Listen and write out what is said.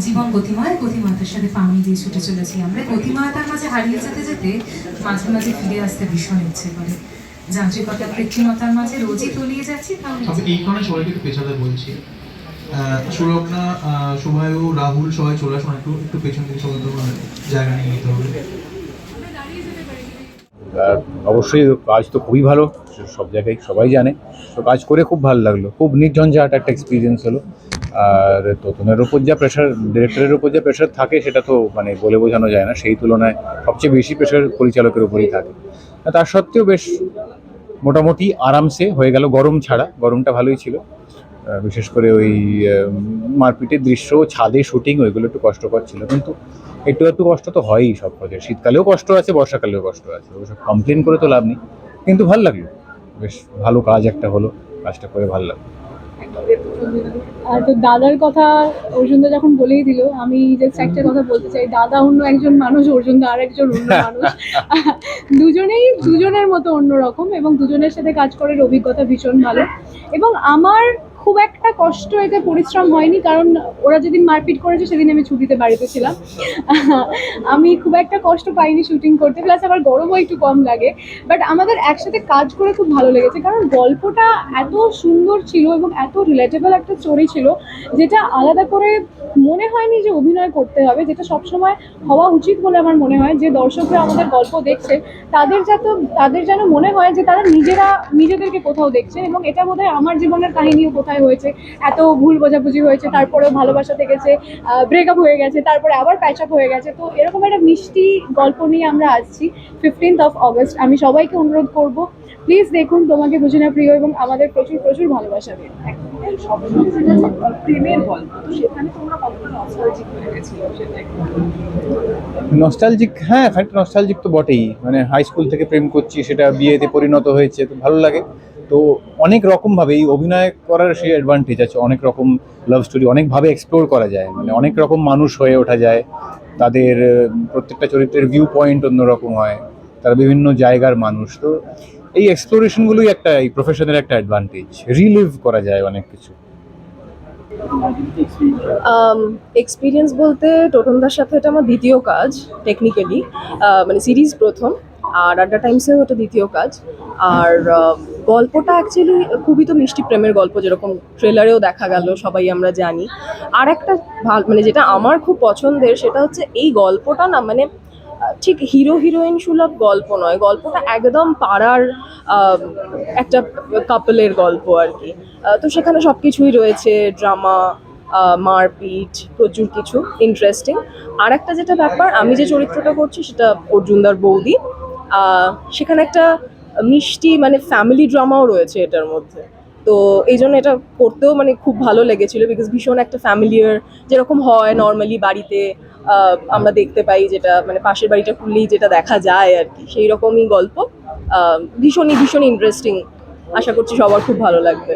জীবন গতিময় গতিময়তার সাথে পানি দিয়ে ছুটে চলেছি আমরা। গতিময়তার মাঝে হারিয়ে যেতে যেতে মাঝে মাঝে ফিরে আসতে ভীষণ ইচ্ছে করে। যান্ত্রিকতা কৃত্রিমতার মাঝে রোজই তলিয়ে যাচ্ছি তাহলে এই কারণে সবাইকে একটু পেছাতে বলছি। সুরগ্না আহ, রাহুল সবাই চলে আসুন একটু একটু পেছন দিকে সবাই তো জায়গা নিয়ে নিতে হবে। অবশ্যই কাজ তো খুবই ভালো। সব জায়গায় সবাই জানে। তো কাজ করে খুব ভালো লাগল। খুব নির্ঝঞ্ঝাট একটা এক্সপিরিয়েন্স হলো। আর তোতনের ওপর যা প্রেশার ডিরেক্টরের ওপর যা প্রেশার থাকে সেটা তো মানে বলে বোঝানো যায় না। সেই তুলনায় সবচেয়ে বেশি প্রেশার পরিচালকের উপরেই থাকে। তার সত্ত্বেও বেশ মোটামুটি আরামসে হয়ে গেল গরম ছাড়া। গরমটা ভালোই ছিল। বিশেষ করে ওই মারপিটের দৃশ্য, ছাদে শুটিং ওইগুলো একটু কষ্টকর ছিল। কিন্তু একটু একটু কষ্ট তো হয়ই সব কাজে শীতকালেও কষ্ট আছে, বর্ষাকালেও কষ্ট আছে। ওসব কমপ্লেন করে তো লাভ নেই। কিন্তু ভালো লাগল। বেশ ভালো কাজ একটা হলো কাজটা করে ভালো লাগল। আর তো দাদার কথা অর্জুন দা যখন বলেই দিল আমি জাস্ট একটা কথা বলতে চাই দাদা অন্য একজন মানুষ অর্জুনদা আর একজন অন্য মানুষ। দুজনেই দুজনের মতো অন্যরকম এবং দুজনের সাথে কাজ করার অভিজ্ঞতা ভীষণ ভালো। এবং আমার খুব একটা কষ্ট, এতে পরিশ্রম হয়নি, কারণ ওরা যেদিন মারপিট করেছে সেদিন আমি ছুটিতে বাড়িতে ছিলাম। আমি খুব একটা কষ্ট পাইনি শুটিং করতে প্লাস আবার গরমও একটু কম লাগে। বাট আমাদের একসাথে কাজ করে খুব ভালো লেগেছে, কারণ গল্পটা এত সুন্দর ছিল এবং এত রিলেটেবল একটা স্টোরি ছিল, যেটা আলাদা করে মনে হয়নি যে অভিনয় করতে হবে, যেটা সবসময় হওয়া উচিত বলে আমার মনে হয়। যে দর্শকরা আমাদের গল্প দেখছে, তাদের যাতে, তাদের যেন মনে হয় যে তারা নিজেরা নিজেদেরকে কোথাও দেখছে এবং এটা বোধহয় আমার জীবনের কাহিনীও কোথায় হয়েছে এত ভুল বোঝাবুঝি হয়েছে তারপরেও ভালোবাসা থেকেছে ব্রেকআপ হয়ে গেছে তারপরে আবার প্যাচ আপ হয়ে গেছে তো এরকম একটা মিষ্টি গল্প নিয়ে আমরা আসছি ফিফটিন্থ অফ অগস্ট আমি সবাইকে অনুরোধ করব প্লিজ দেখুন তোমাকে বুঝি না প্রিয় এবং আমাদের প্রচুর প্রচুর ভালোবাসা দিন প্রেমের গল্প তো সেখানে তোমরা কতটা নস্টালজিক হয়ে গেছিল সেটা নস্টালজিক হ্যাঁ খানিকটা নস্টালজিক তো বটেই। মানে হাই স্কুল থেকে প্রেম করছি সেটা বিয়েতে পরিণত হয়েছে তো ভালো লাগে। তো অনেক রকমভাবে এই অভিনয় করার সেই অ্যাডভান্টেজ আছে, অনেক রকম লাভ স্টোরি অনেকভাবে এক্সপ্লোর করা যায় মানে অনেক রকম মানুষ হয়ে ওঠা যায়, তাদের প্রত্যেকটা চরিত্রের ভিউ পয়েন্ট অন্যরকম হয়, তারা বিভিন্ন জায়গার মানুষ, তো এই এক্সপ্লোরেশনগুলোই একটা, এই প্রফেশনের একটা অ্যাডভান্টেজ রিলিভ করা যায় অনেক কিছু। এক্সপিরিয়েন্স বলতে টোটনদার সাথে এটা আমার দ্বিতীয় কাজ টেকনিক্যালি মানে সিরিজ প্রথম, আর আড্ডা টাইমসেও এটা দ্বিতীয় কাজ, আর গল্পটা অ্যাকচুয়ালি খুবই তো মিষ্টি প্রেমের গল্প, যেরকম ট্রেলারেও দেখা গেল, সবাই আমরা জানি। আর একটা ভালো মানে যেটা আমার খুব পছন্দের, সেটা হচ্ছে এই গল্পটা না মানে ঠিক হিরো হিরোইন সুলভ গল্প নয়, গল্পটা একদম পাড়ার একটা কাপলের গল্প আর কি। তো সেখানে সব কিছুই রয়েছে ড্রামা মারপিট, প্রচুর কিছু ইন্টারেস্টিং আর একটা যেটা ব্যাপার, আমি যে চরিত্রটা করছি, সেটা অর্জুনদার বৌদি। সেখানে একটা মিষ্টি মানে ফ্যামিলি ড্রামাও রয়েছে এটার মধ্যে। তো এই জন্য এটা করতেও মানে খুব ভালো লেগেছিল বিকজ ভীষণ একটা ফ্যামিলিয়ার যেরকম হয় নর্মালি বাড়িতে আমরা দেখতে পাই যেটা মানে পাশের বাড়িটা খুললেই যেটা দেখা যায় আর কি। সেই রকমই গল্প ভীষণই ভীষণ ইন্টারেস্টিং আশা করছি সবার খুব ভালো লাগবে।